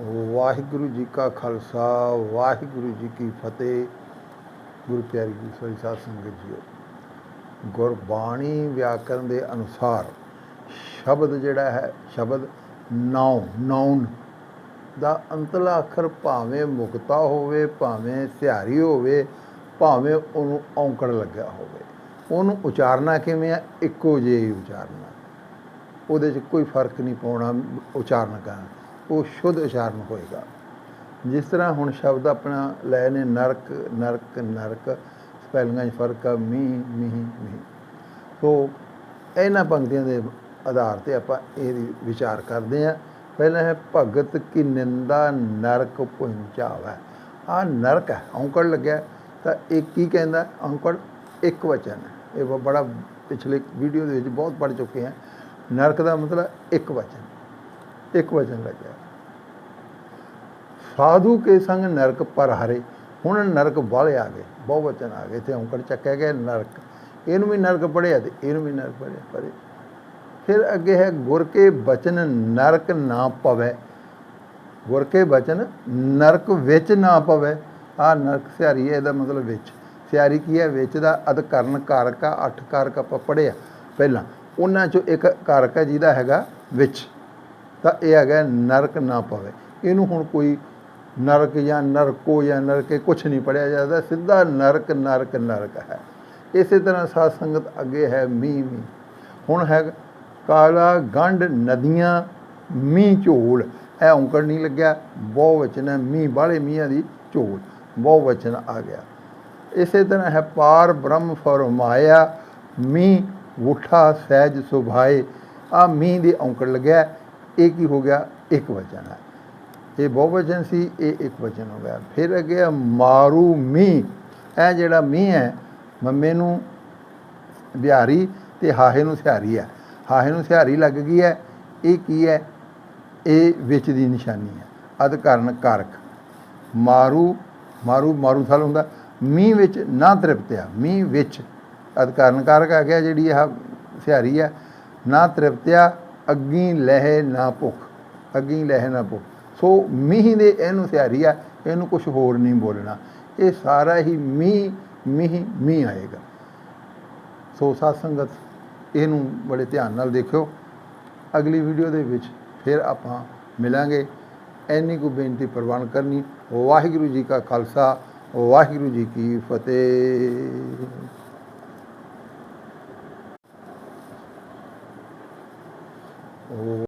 ਵਾਹਿਗੁਰੂ ਜੀ ਕਾ ਖਾਲਸਾ, ਵਾਹਿਗੁਰੂ ਜੀ ਕੀ ਫਤਿਹ। ਗੁਰੂ ਪਿਆਰੀ ਜੀ ਸੋਈ ਸਾਧ ਸੰਗਤ ਜੀਓ, ਗੁਰਬਾਣੀ ਵਿਆਕਰਨ ਦੇ ਅਨੁਸਾਰ ਸ਼ਬਦ ਜਿਹੜਾ ਹੈ, ਸ਼ਬਦ ਨਾਉ ਨਾਉਨ ਦਾ ਅੰਤਲਾ ਅੱਖਰ ਭਾਵੇਂ ਮੁਕਤਾ ਹੋਵੇ, ਭਾਵੇਂ ਸਿਹਾਰੀ ਹੋਵੇ, ਭਾਵੇਂ ਉਹਨੂੰ ਔਂਕੜ ਲੱਗਿਆ ਹੋਵੇ। ਉਹਨੂੰ ਉਚਾਰਨਾ ਕਿਵੇਂ ਆ? ਇੱਕੋ ਜਿਹਾ ਹੀ ਉਚਾਰਨਾ। ਉਹਦੇ 'ਚ ਕੋਈ ਫ਼ਰਕ ਨਹੀਂ ਪਾਉਣਾ, ਉਚਾਰਨ ਕਰਨ ਉਹ ਸ਼ੁੱਧ ਉਚਾਰਨ ਹੋਏਗਾ। ਜਿਸ ਤਰ੍ਹਾਂ ਹੁਣ ਸ਼ਬਦ ਆਪਣਾ ਲਏ ਨੇ ਨਰਕ ਨਰਕ ਨਰਕ, ਸਪੈਲਿੰਗਾਂ 'ਚ ਫ਼ਰਕ ਆ, ਮੀਂਹ ਮੀਂਹ ਮੀਂਹ। ਸੋ ਇਹਨਾਂ ਪੰਕਤੀਆਂ ਦੇ ਆਧਾਰ ਤੇ ਆਪਾਂ ਇਹ ਵਿਚਾਰ ਕਰਦੇ ਹਾਂ। ਪਹਿਲਾ ਹੈ ਭਗਤ ਕੀ ਨਿੰਦਾ ਨਰਕ ਪੁੰਚਾਵਾ ਆ ਨਰਕ ਹੈ, ਔਂਕੜ ਲੱਗਿਆ। ਤਾਂ ਇਹ ਕੀ ਕਹਿੰਦਾ? ਔਂਕੜ ਇੱਕ ਵਚਨ ਹੈ। ਇਹ ਬੜਾ ਪਿਛਲੇ ਵੀਡੀਓ ਦੇ ਵਿੱਚ ਬਹੁਤ ਪੜ ਚੁੱਕੇ ਹਾਂ। ਨਰਕ ਦਾ ਮਤਲਬ ਇੱਕ ਵਚਨ। ਇੱਕ ਵਚਨ ਲੱਗਿਆ। ਸਾਧੂ ਕੇ ਸੰਗ ਨਰਕ ਪਰ ਹਰੇ, ਹੁਣ ਨਰਕ ਵਾਲੇ ਆ ਗਏ, ਬਹੁ ਵਚਨ ਆ ਗਏ ਤੇ ਔਂਕੜ ਚੱਕਿਆ ਗਿਆ ਨਰਕ। ਇਹਨੂੰ ਵੀ ਨਰਕ ਪੜਿਆ ਤੇ ਇਹਨੂੰ ਵੀ ਨਰਕ ਪੜਿਆ ਪਰੇ ਫਿਰ ਅੱਗੇ ਹੈ, ਗੁਰ ਕੇ ਬਚਨ ਨਰਕ ਨਾ ਪਵੇ। ਗੁਰ ਕੇ ਬਚਨ ਨਰਕ ਵਿੱਚ ਨਾ ਪਵੇ। ਆ ਨਰਕ ਸਿਆਰੀ ਹੈ, ਇਹਦਾ ਮਤਲਬ ਵਿੱਚ। ਸਿਆਰੀ ਕੀ ਹੈ? ਵਿੱਚ ਦਾ ਅਧਕਰਨ ਕਾਰਕ ਆ, ਅੱਠ ਕਾਰਕ ਆਪਾਂ ਪੜਿਆ ਪਹਿਲਾਂ, ਉਹਨਾਂ ਚੋਂ ਇੱਕ ਕਾਰਕ ਹੈ ਜਿਹਦਾ ਹੈਗਾ ਵਿੱਚ। ਤਾਂ ਇਹ ਹੈਗਾ ਨਰਕ ਨਾ ਪਵੇ। ਇਹਨੂੰ ਹੁਣ ਕੋਈ ਨਰਕ ਜਾਂ ਨਰਕੋ ਜਾਂ ਨਰਕੇ ਕੁਝ ਨਹੀਂ ਪੜਿਆ ਜਾਂਦਾ, ਸਿੱਧਾ ਨਰਕ ਨਰਕ ਨਰਕ ਹੈ। ਇਸੇ ਤਰ੍ਹਾਂ ਸਾਧ ਸੰਗਤ ਅੱਗੇ ਹੈ ਮੀਂਹ ਮੀਂਹ। ਹੁਣ ਹੈ ਕਾਲਾ ਗੰਢ, ਨਦੀਆਂ, ਮੀਂਹ ਝੋਲ। ਇਹ ਔਂਕੜ ਨਹੀਂ ਲੱਗਿਆ, ਬਹੁ ਵਚਨ ਹੈ ਮੀਂਹ ਬਾਲੇ ਮੀਂਹਾਂ ਦੀ ਝੋਲ। ਬਹੁ ਵਚਨ ਆ ਗਿਆ। ਇਸੇ ਤਰ੍ਹਾਂ ਹੈ ਪਾਰ ਬ੍ਰਹਮ ਫਰਮਾਇਆ, ਮੀਂਹ ਉਠਾ ਸਹਿਜ ਸੁਭਾਏ। ਆ ਮੀਂਹ ਦੀ ਔਂਕੜ ਲੱਗਿਆ ਇਹ ਕੀ ਹੋ ਗਿਆ? ਇੱਕ ਵਚਨ ਹੈ। ਇਹ ਬਹੁਵਚਨ ਸੀ, ਇਹ ਇੱਕ ਵਚਨ ਹੋ ਗਿਆ। ਫਿਰ ਅੱਗੇ ਆ, ਮਾਰੂ ਮੀਂਹ। ਇਹ ਜਿਹੜਾ ਮੀਂਹ ਹੈ, ਮੰਮੇ ਨੂੰ ਬਿਹਾਰੀ ਤੇ ਹਾਹੇ ਨੂੰ ਸਿਹਾਰੀ ਹੈ। ਹਾਹੇ ਨੂੰ ਸਿਹਾਰੀ ਲੱਗ ਗਈ ਹੈ। ਇਹ ਕੀ ਹੈ? ਇਹ ਵਿੱਚ ਦੀ ਨਿਸ਼ਾਨੀ ਹੈ। ਅਧਕਰਨ ਕਾਰਕ। ਮਾਰੂ ਮਾਰੂ ਮਾਰੂ ਸਾਲ ਹੁੰਦਾ। ਮੀਂਹ ਵਿੱਚ ਨਾ ਤ੍ਰਿਪਤਿਆ। ਮੀਂਹ ਵਿੱਚ ਅਧਕਰਨ ਕਾਰਕ ਆ ਗਿਆ ਜਿਹੜੀ ਇਹ ਸਿਹਾਰੀ ਹੈ। ਨਾ ਤ੍ਰਿਪਤਿਆ ਅੱਗੀ ਲਹਿ ਨਾ ਭੁੱਖ, ਅੱਗੀ ਲਹਿ ਨਾ ਭੁੱਖ। ਸੋ ਮੀਂਹ ਦੇ ਇਹਨੂੰ ਸਿਆਰੀ ਆ, ਇਹਨੂੰ ਕੁਝ ਹੋਰ ਨਹੀਂ ਬੋਲਣਾ। ਇਹ ਸਾਰਾ ਹੀ ਮੀਂਹ ਮੀਂਹ ਮੀਂਹ ਆਏਗਾ। ਸੋ ਸਾਧ ਸੰਗਤ, ਇਹਨੂੰ ਬੜੇ ਧਿਆਨ ਨਾਲ ਦੇਖਿਓ। ਅਗਲੀ ਵੀਡੀਓ ਦੇ ਵਿੱਚ ਫਿਰ ਆਪਾਂ ਮਿਲਾਂਗੇ। ਐਨੀ ਕੁ ਬੇਨਤੀ ਪ੍ਰਵਾਨ ਕਰਨੀ। ਵਾਹਿਗੁਰੂ ਜੀ ਕਾ ਖਾਲਸਾ, ਵਾਹਿਗੁਰੂ ਜੀ ਕੀ ਫਤਿਹ।